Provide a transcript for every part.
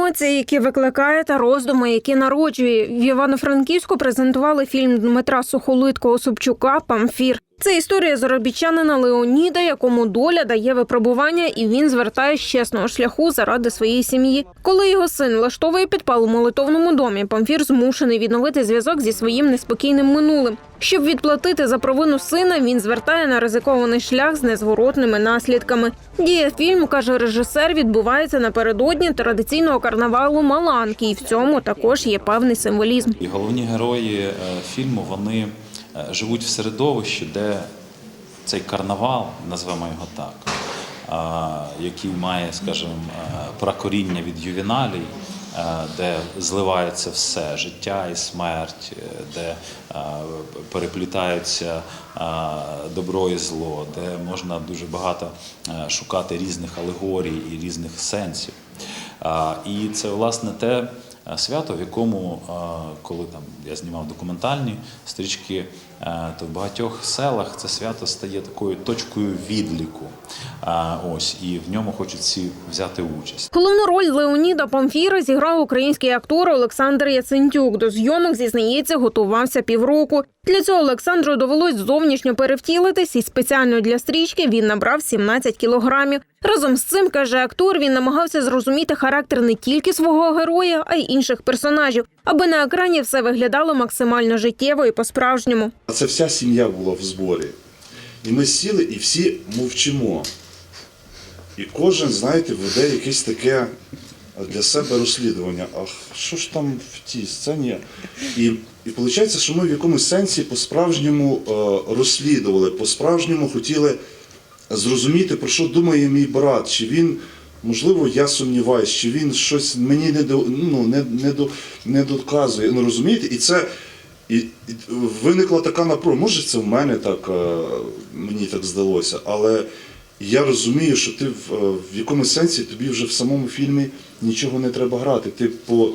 Емоції, які викликає, та роздуми, які народжує. В Івано-Франківську презентували фільм Дмитра Сухолиткого Собчука Памфір. Це історія заробітчанина Леоніда, якому доля дає випробування, і він звертає з чесного шляху заради своєї сім'ї. Коли його син влаштовує підпал у молитовному домі, Памфір змушений відновити зв'язок зі своїм неспокійним минулим. Щоб відплатити за провину сина, він звертає на ризикований шлях з незворотними наслідками. Дія фільму, каже режисер, відбувається напередодні традиційного карнавалу Маланки, і в цьому також є певний символізм. І головні герої е, фільму вони живуть в середовищі, де цей карнавал, назвемо його так, який має, скажімо, е, пракоріння від ювіналій, е, де зливається все життя і смерть, е, де е, переплітаються е, добро і зло, де можна дуже багато е, шукати різних алегорій і різних сенсів. І це власне те е, свято, в якому, е, коли там я знімав документальні стрічки, е, то в багатьох селах це свято стає такою точкою відліку. Ось і в ньому хочуть всі взяти участь. Головну роль Леоніда Памфіра зіграв український актор Олександр Яцентюк. До зйомок зізнається, готувався півроку. Для цього Олександру довелось зовнішньо перевтілитись, і спеціально для стрічки він набрав 17 кілограмів. Разом з цим каже актор, він намагався зрозуміти характер не тільки свого героя, а й інших персонажів, аби на екрані все виглядало максимально життєво і по-справжньому. Це вся сім'я була в зборі. І ми сіли і всі мовчимо. І кожен, знаєте, веде якесь таке для себе розслідування. А що ж там в тій сцені? І, і виходить, що ми в якомусь сенсі по-справжньому е, розслідували, по-справжньому хотіли зрозуміти, про що думає мій брат, чи він. Можливо, я сумніваюсь, чи він щось мені не до, ну, не, не, до, не доказує. Ну розумієте? І це і, і виникла така напруга. Може, це в мене так е, мені так здалося, але я розумію, що ти в, е, в якомусь сенсі тобі вже в самому фільмі нічого не треба грати. Ти по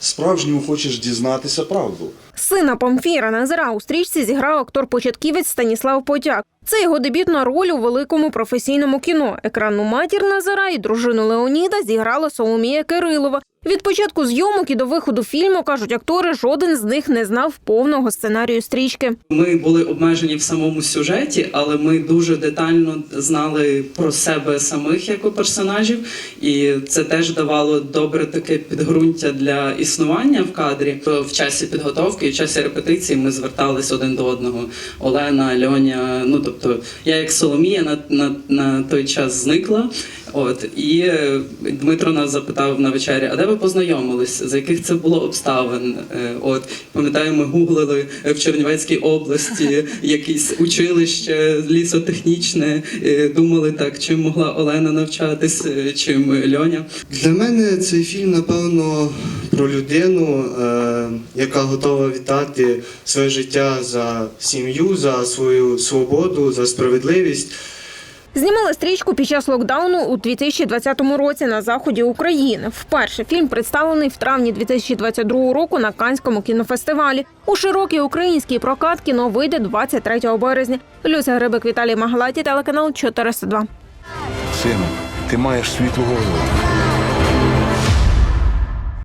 справжньому хочеш дізнатися правду. Сина Памфіра Назара у стрічці зіграв актор-початківець Станіслав Потяк. Це його дебютна роль у великому професійному кіно. Екранну матір Назара і дружину Леоніда зіграла Соломія Кирилова. Від початку зйомок і до виходу фільму кажуть актори, жоден з них не знав повного сценарію стрічки. Ми були обмежені в самому сюжеті, але ми дуже детально знали про себе самих як у персонажів, і це теж давало добре таке підґрунтя для існування в кадрі. В часі підготовки і в часі репетиції ми звертались один до одного. Олена, Льоня. Ну тобто, я як Соломія на, на, на той час зникла. От і Дмитро нас запитав на вечері, а де ви познайомились? За яких це було обставин? Е, От пам'ятаю, ми гуглили в Чернівецькій області якесь училище лісотехнічне. е, Думали так, чим могла Олена навчатись, е, чим Льоня. Для мене цей фільм, напевно, про людину, яка готова віддати своє життя за сім'ю, за свою свободу, за справедливість. Знімали стрічку під час локдауну у 2020 році на заході України. Вперше фільм представлений в травні 2022 року на Канському кінофестивалі. У широкий український прокат кіно вийде 23 березня. Люся Грибик, Віталій Магалаті, телеканал 402. Сину, ти маєш світлу голову.